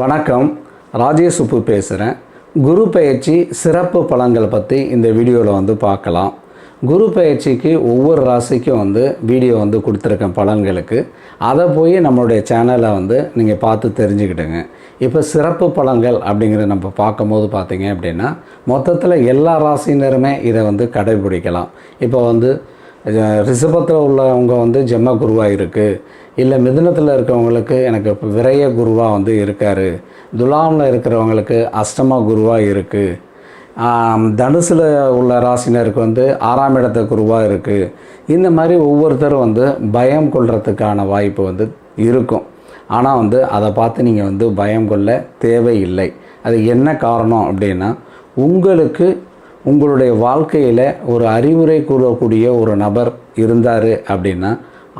வணக்கம். ராஜேஷ் உப்பு பேசுகிறேன் குரு பயிற்சி சிறப்பு பலன்களை பற்றி இந்த வீடியோவில் வந்து பார்க்கலாம். குரு பயிற்சிக்கு ஒவ்வொரு ராசிக்கும் வந்து வீடியோ வந்து கொடுத்துருக்கேன் பலன்களுக்கு. அதை போய் நம்மளுடைய சேனலை வந்து நீங்கள் பார்த்து தெரிஞ்சுக்கிட்டுங்க இப்போ சிறப்பு பலன்கள் அப்படிங்கிறத நம்ம பார்க்கும்போது பார்த்தீங்க அப்படின்னா மொத்தத்தில் எல்லா ராசினருமே இதை வந்து கடைபிடிக்கலாம். இப்போ வந்து ரிஷபத்தில் உள்ளவங்க வந்து ஜெம்ம குருவாக இருக்குது இல்லை மிதுனத்தில் இருக்கிறவங்களுக்கு எனக்கு விரைய குருவாக வந்து இருக்கார். துலாமில் இருக்கிறவங்களுக்கு அஷ்டம குருவாக இருக்குது தனுசில் உள்ள ராசினருக்கு வந்து ஆறாம் இடத்த குருவாக இருக்குது இந்த மாதிரி ஒவ்வொருத்தரும் வந்து பயம் கொள்றதுக்கான வாய்ப்பு வந்து இருக்கும். ஆனால் வந்து அதை பார்த்து நீங்கள் வந்து பயம் கொள்ள தேவையில்லை. அது என்ன காரணம் அப்படின்னா உங்களுக்கு உங்களுடைய வாழ்க்கையில் ஒரு அறிவுரை கூறக்கூடிய ஒரு நபர் இருந்தார் அப்படின்னா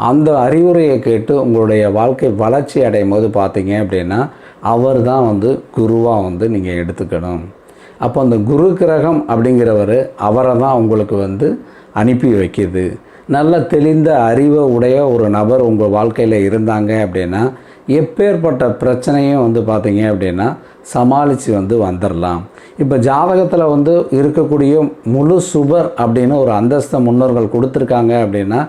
அந்த அறிவுரையை கேட்டு உங்களுடைய வாழ்க்கை வளர்ச்சி அடையும் போது பார்த்தீங்க அப்படின்னா அவர் தான் வந்து குருவாக வந்து நீங்கள் எடுத்துக்கணும். அப்போ அந்த குரு கிரகம் அப்படிங்கிறவர் அவரை தான் உங்களுக்கு வந்து அனுப்பி வைக்கிது. நல்ல தெளிந்த அறிவை உடைய ஒரு நபர் உங்கள் வாழ்க்கையில் இருந்தாங்க அப்படின்னா எப்பேற்பட்ட பிரச்சனையும் வந்து பார்த்தீங்க அப்படின்னா சமாளித்து வந்து வந்துடலாம் இப்போ ஜாதகத்தில் வந்து இருக்கக்கூடிய முழு சுபர் அப்படின்னு ஒரு அந்தஸ்தை முன்னோர்கள் கொடுத்துருக்காங்க அப்படின்னா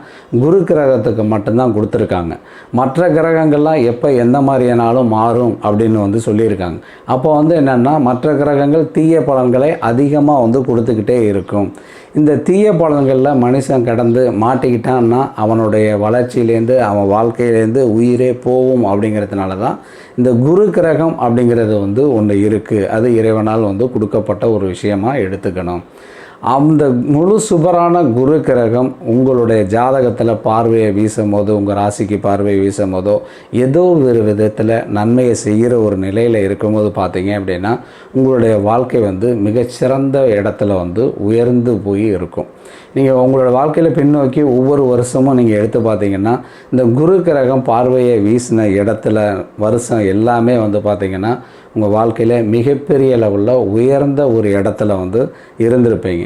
குரு கிரகத்துக்கு மட்டும்தான் கொடுத்துருக்காங்க. மற்ற கிரகங்கள்லாம் எப்போ எந்த மாதிரியானாலும் மாறும் அப்படின்னு வந்து சொல்லியிருக்காங்க. அப்போ வந்து என்னென்னா மற்ற கிரகங்கள் தீய பலன்களை அதிகமாக வந்து கொடுத்துக்கிட்டே இருக்கும். இந்த தீய பலன்களில் மனுஷன் கடந்து மாட்டிக்கிட்டான்னா அவனுடைய வளர்ச்சியிலேருந்து அவன் வாழ்க்கையிலேருந்து உயிரே போகும் அப்படிங்கிறதுனால தான் இந்த குரு கிரகம் அப்படிங்கிறது வந்து ஒன்று இருக்குது அது இறைவனால் வந்து கொடுக்கப்பட்ட ஒரு விஷயமா எடுத்துக்கணும். அந்த முழு சுபரான குரு கிரகம் உங்களுடைய ஜாதகத்தில் பார்வையை வீசும் போது உங்கள் ராசிக்கு பார்வையை வீசும் போதோ ஏதோ ஒரு விதத்தில் நன்மையை செய்கிற ஒரு நிலையில் இருக்கும்போது பார்த்தீங்க அப்படின்னா உங்களுடைய வாழ்க்கை வந்து மிகச்சிறந்த இடத்துல வந்து உயர்ந்து போய் இருக்கும். நீங்கள் உங்களோட வாழ்க்கையில் பின்னோக்கி ஒவ்வொரு வருஷமும் நீங்கள் எடுத்து பார்த்தீங்கன்னா இந்த குரு கிரகம் பார்வையை வீசின இடத்துல வருஷம் எல்லாமே வந்து பார்த்திங்கன்னா உங்கள் வாழ்க்கையில் மிகப்பெரிய லெவலில் உயர்ந்த ஒரு இடத்துல வந்து இருந்திருப்பீங்க.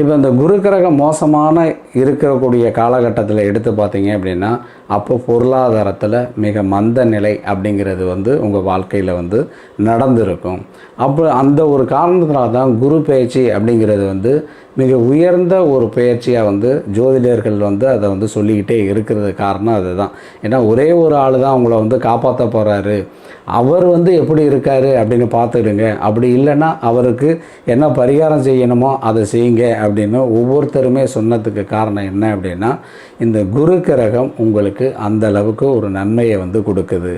இப்போ இந்த குரு கிரகம் மோசமான இருக்கக்கூடிய காலகட்டத்தில் எடுத்து பார்த்தீங்க அப்படின்னா அப்போ பொருளாதாரத்தில் மிக மந்த நிலை அப்படிங்கிறது வந்து உங்கள் வாழ்க்கையில் வந்து நடந்திருக்கும். அப்போ அந்த ஒரு காரணத்தினால தான் குரு பயிற்சி அப்படிங்கிறது வந்து மிக உயர்ந்த ஒரு பயிற்சியாக வந்து ஜோதிடர்கள் வந்து அதை வந்து சொல்லிக்கிட்டே இருக்கிறது காரணம் அதுதான். ஏன்னா ஒரே ஒரு ஆள் தான் உங்களை வந்து காப்பாற்ற போகிறாரு அவர் வந்து எப்படி இருக்கார் அப்படின்னு பார்த்துடுங்க. அப்படி இல்லைன்னா அவருக்கு என்ன பரிகாரம் செய்யணுமோ அதை செய்யுங்க அப்படின்னு ஒவ்வொருத்தருமே சொன்னதுக்கு காரணம் என்ன அப்படின்னா இந்த குரு கிரகம் உங்களுக்கு அந்த அளவுக்கு ஒரு நன்மையை வந்து கொடுக்குது.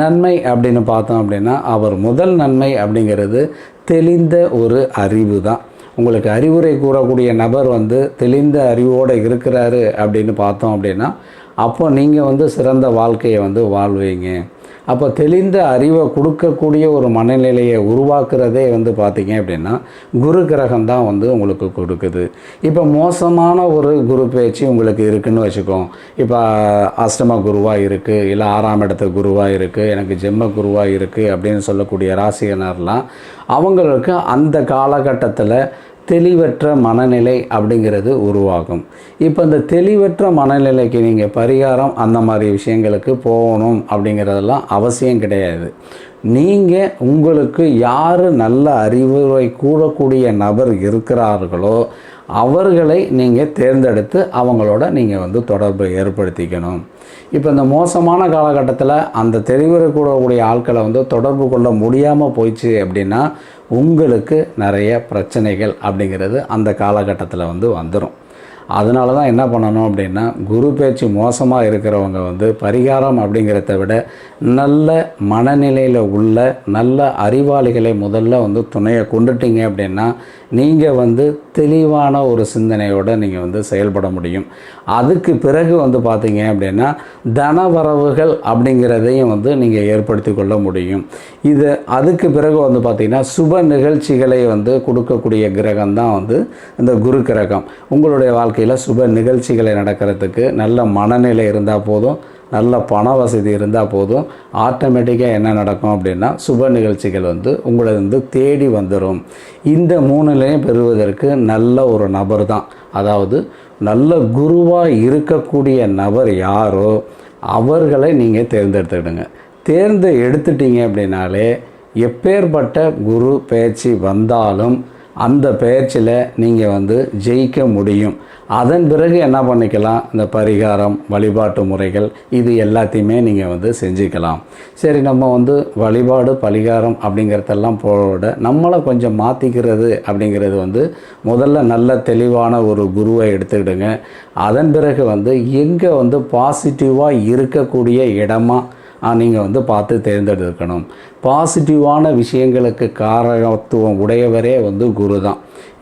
நன்மை அப்படின்னு பார்த்தோம் அப்படின்னா அவர் முதல் நன்மை அப்படிங்கிறது தெளிந்த ஒரு அறிவு தான். உங்களுக்கு அறிவுரை கூறக்கூடிய நபர் வந்து தெளிந்த அறிவோடு இருக்கிறாரு அப்படின்னு பார்த்தோம் அப்படின்னா அப்போ நீங்கள் வந்து சிறந்த வாழ்க்கையை வந்து வாழ்வீங்க. அப்போ தெளிந்த அறிவை கொடுக்கக்கூடிய ஒரு மனநிலையை உருவாக்குறதே வந்து பார்த்தீங்க அப்படின்னா குரு கிரகம் தான் வந்து உங்களுக்கு கொடுக்குது. இப்போ மோசமான ஒரு குரு பேச்சு உங்களுக்கு இருக்குன்னு வச்சுக்கோம் இப்போ அஷ்டம குருவாக இருக்குது இல்லை ஆறாம் இடத்து குருவாக இருக்குது எனக்கு ஜெம்ம குருவாக இருக்குது அப்படின்னு சொல்லக்கூடிய ராசிகனர்லாம் அவங்களுக்கு அந்த காலகட்டத்தில் தெளிவற்ற மனநிலை அப்படிங்கிறது உருவாகும். இப்போ இந்த தெளிவற்ற மனநிலைக்கு நீங்கள் பரிகாரம் அந்த மாதிரி விஷயங்களுக்கு போகணும் அப்படிங்கிறதெல்லாம் அவசியம் கிடையாது. நீங்கள் உங்களுக்கு யார் நல்ல அறிவுரை கூறக்கூடிய நபர் இருக்கிறார்களோ அவர்களை நீங்கள் தேர்ந்தெடுத்து அவங்களோட நீங்கள் வந்து தொடர்பு ஏற்படுத்திக்கணும். இப்போ இந்த மோசமான காலகட்டத்தில் அந்த தெளிவுரை கூடக்கூடிய ஆட்களை வந்து தொடர்பு கொள்ள முடியாமல் போயிடுச்சு அப்படின்னா உங்களுக்கு நிறைய பிரச்சனைகள் அப்படிங்கிறது அந்த காலகட்டத்தில் வந்து வந்துடும் அதனால தான் என்ன பண்ணணும் அப்படின்னா குரு பேச்சு மோசமாக இருக்கிறவங்க வந்து பரிகாரம் அப்படிங்கிறத விட நல்ல மனநிலையில் உள்ள நல்ல அறிவாளிகளை முதல்ல வந்து துணையை கொண்டுட்டிங்க அப்படின்னா நீங்கள் வந்து தெளிவான ஒரு சிந்தனையோடு நீங்கள் வந்து செயல்பட முடியும். அதுக்கு பிறகு வந்து பார்த்தீங்க அப்படின்னா தனவரவுகள் அப்படிங்கிறதையும் வந்து நீங்கள் ஏற்படுத்தி கொள்ள முடியும். இது அதுக்கு பிறகு வந்து பார்த்திங்கன்னா சுப நிகழ்ச்சிகளை வந்து கொடுக்கக்கூடிய கிரகம் தான் வந்து இந்த குரு கிரகம். உங்களுடைய வாழ்க்கையில் சுப நிகழ்ச்சிகளை நடக்கிறதுக்கு நல்ல மனநிலை இருந்தால் போதும். நல்ல பண வசதி இருந்தால் போதும். ஆட்டோமேட்டிக்காக என்ன நடக்கும் அப்படின்னா சுப நிகழ்ச்சிகள் வந்து உங்களை வந்து தேடி வந்துடும் இந்த மூணுலையும் பெறுவதற்கு நல்ல ஒரு நபர் தான். அதாவது நல்ல குருவாக இருக்கக்கூடிய நபர் யாரோ அவர்களை நீங்கள் தேர்ந்தெடுத்துக்கிடுங்க. தேர்ந்து எடுத்துட்டீங்க அப்படின்னாலே எப்பேற்பட்ட குரு பேச்சு வந்தாலும் அந்த பயிற்சியில் நீங்கள் வந்து ஜெயிக்க முடியும். அதன் பிறகு என்ன பண்ணிக்கலாம்? இந்த பரிகாரம் வழிபாட்டு முறைகள் இது எல்லாத்தையுமே நீங்கள் வந்து செஞ்சுக்கலாம். சரி நம்ம வந்து வழிபாடு பரிகாரம் அப்படிங்கிறதெல்லாம் போட நம்மளை கொஞ்சம் மாற்றிக்கிறது அப்படிங்கிறது வந்து முதல்ல நல்ல தெளிவான ஒரு குருவை எடுத்துக்கிடுங்க. அதன் பிறகு வந்து எங்கே வந்து பாசிட்டிவாக இருக்கக்கூடிய இடமா நீங்கள் வந்து பார்த்து தேர்ந்தெடுக்கணும். பாசிட்டிவான விஷயங்களுக்கு காரகத்துவம் உடையவரே வந்து குரு தான்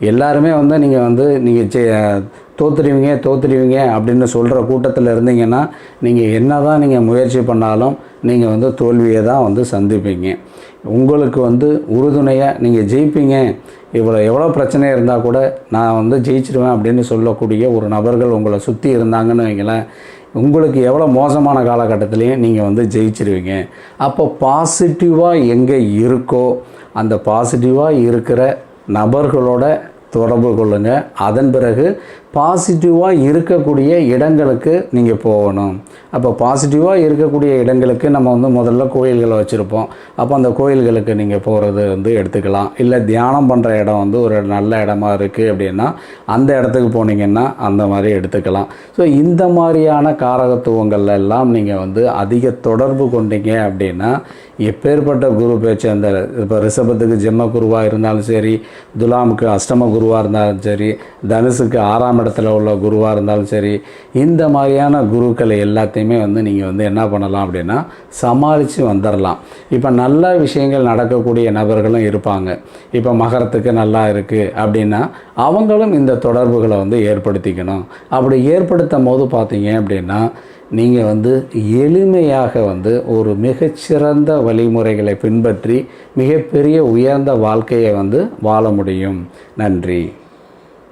எல்லாருமே வந்து நீங்கள் வந்து நீங்கள் தோத்துருவீங்க தோத்துருவீங்க அப்படின்னு சொல்கிற கூட்டத்தில் இருந்தீங்கன்னா நீங்கள் என்ன தான் நீங்கள் முயற்சி பண்ணாலும் நீங்கள் வந்து தோல்வியை தான் வந்து சந்திப்பீங்க. உங்களுக்கு வந்து உறுதுணையாக நீங்கள் ஜெயிப்பீங்க. இவ்வளோ எவ்வளோ பிரச்சனை இருந்தால் கூட நான் வந்து ஜெயிச்சிருவேன் அப்படின்னு சொல்லக்கூடிய ஒரு நபர்கள் உங்களை சுற்றி இருந்தாங்கன்னு வைங்களேன். உங்களுக்கு எவ்வளோ மோசமான காலகட்டத்திலையும் நீங்கள் வந்து ஜெயிச்சிருவீங்க. அப்போ பாசிட்டிவாக எங்கே இருக்கோ அந்த பாசிட்டிவாக இருக்கிற நபர்களோட தொடர்பு கொள்ளுங்கள் அதன் பிறகு பாசிட்டிவாக இருக்கக்கூடிய இடங்களுக்கு நீங்கள் போகணும். அப்போ பாசிட்டிவாக இருக்கக்கூடிய இடங்களுக்கு நம்ம வந்து முதல்ல கோயில்களை வச்சுருப்போம். அப்போ அந்த கோயில்களுக்கு நீங்கள் போகிறது வந்து எடுத்துக்கலாம். இல்லை தியானம் பண்ணுற இடம் வந்து ஒரு நல்ல இடமா இருக்குது அப்படின்னா அந்த இடத்துக்கு போனீங்கன்னா அந்த மாதிரி எடுத்துக்கலாம். ஸோ இந்த மாதிரியான காரகத்துவங்கள் எல்லாம் நீங்கள் வந்து அதிக தொடர்பு கொண்டீங்க அப்படின்னா எப்பேற்பட்ட குரு பேச்சு அந்த இப்போ ரிஷபத்துக்கு ஜெம்ம குருவாக இருந்தாலும் சரி துலாமுக்கு அஷ்டம குருவாக இருந்தாலும் சரி தனுசுக்கு ஆறாம் இடத்துல உள்ள குருவாக இருந்தாலும் சரி இந்த மாதிரியான குருக்களை எல்லாத்தையுமே வந்து நீங்கள் வந்து என்ன பண்ணலாம் அப்படின்னா சமாளித்து வந்துடலாம் இப்போ நல்ல விஷயங்கள் நடக்கக்கூடிய நபர்களும் இருப்பாங்க. இப்போ மகரத்துக்கு நல்லா இருக்குது அப்படின்னா அவங்களும் இந்த தொடர்புகளை வந்து ஏற்படுத்திக்கணும். அப்படி ஏற்படுத்தும் போது பார்த்தீங்க அப்படின்னா நீங்கள் வந்து எளிமையாக வந்து ஒரு மிகச்சிறந்த வழிமுறைகளை பின்பற்றி மிகப்பெரிய உயர்ந்த வாழ்க்கையை வந்து வாழ முடியும். நன்றி.